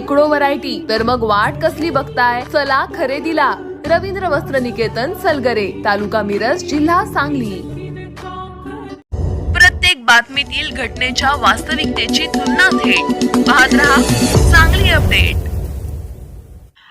शेकडो व्हरायटी. तर मग वाट कसली बघताय? चला खरेदीला. रवींद्र वस्त्र निकेतन सलगरे. तालुका मिरज जिल्हा सांगली. प्रत्येक बातमीतील घटनेच्या वास्तविकतेची तुलना थेट. पाहत रहा सांगली अपडेट.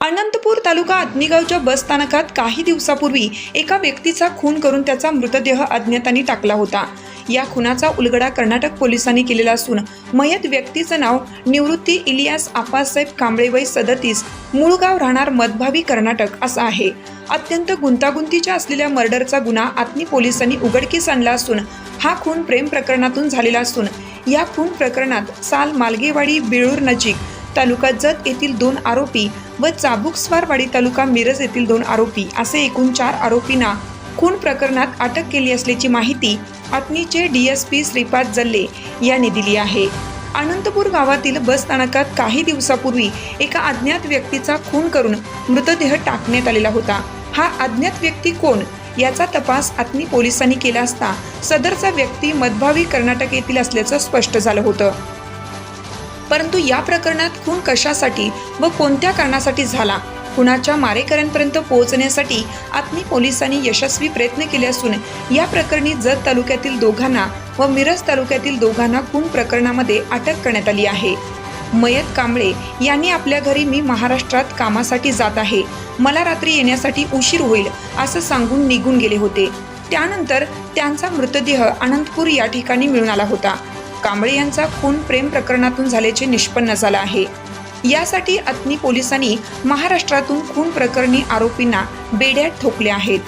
अनंतपूर तालुका आत्मीगावच्या बस स्थानकात काही दिवसापूर्वी एका व्यक्तीचा खून करून त्याचा मृतदेह अज्ञातांनी टाकला होता. या खुनाचा उलगडा कर्नाटक पोलिसांनी केलेला असून मयत व्यक्तीचं नाव निवृत्ती इलियास आप्पासाहेब कांबळेवय सदतीस मूळगाव राहणार मतभावी कर्नाटक असं आहे. अत्यंत गुंतागुंतीच्या असलेल्या मर्डरचा गुन्हा आत्मी पोलिसांनी उघडकीस आणला असून हा खून प्रेम प्रकरणातून झालेला असून या खून प्रकरणात साल मालगेवाडी बिळूर नजीक तालुका जत येथील दोन आरोपी व चाबुकस्वारवाडी तालुका मिरज येथील दोन आरोपी असे एकूण चार आरोपींना खून प्रकरणात अटक केली असल्याची माहिती आत्मीचे डीएसपी श्रीपाद जल्ले यांनी दिली आहे. अनंतपूर गावातील बस स्थानकात काही दिवसापूर्वी एका अज्ञात व्यक्तीचा खून करून मृतदेह टाकण्यात आलेला होता. हा अज्ञात व्यक्ती कोण? याचा तपास आत्मी पोलिसांनी केला असता सदरचा व्यक्ती मधभावी कर्नाटक येथील असल्याचं स्पष्ट झालं होतं. परंतु या प्रकरणात खून कशासाठी व कोणत्या कारणासाठी झाला? खुनाच्या मारेकऱ्यांपर्यंत पोहोचण्यासाठी आत्मी पोलिसांनी यशस्वी प्रयत्न केले असून या प्रकरणी जत तालुक्यातील दोघांना व मिरज तालुक्यातील दोघांना खून प्रकरणामध्ये अटक करण्यात आली आहे. मयत कांबळे यांनी आपल्या घरी मी महाराष्ट्रात कामासाठी जात आहे. मला रात्री येण्यासाठी उशीर होईल असं सांगून निघून गेले होते. त्यानंतर त्यांचा मृतदेह अनंतपूर या ठिकाणी मिळून आला होता. कांबळे यांचा खून प्रेम प्रकरणातून झाल्याचे निष्पन्न झालं आहे. यासाठी अत्नी पोलिसांनी महाराष्ट्रातून खून प्रकरणी आरोपींना बेड्यात ठोकले आहेत.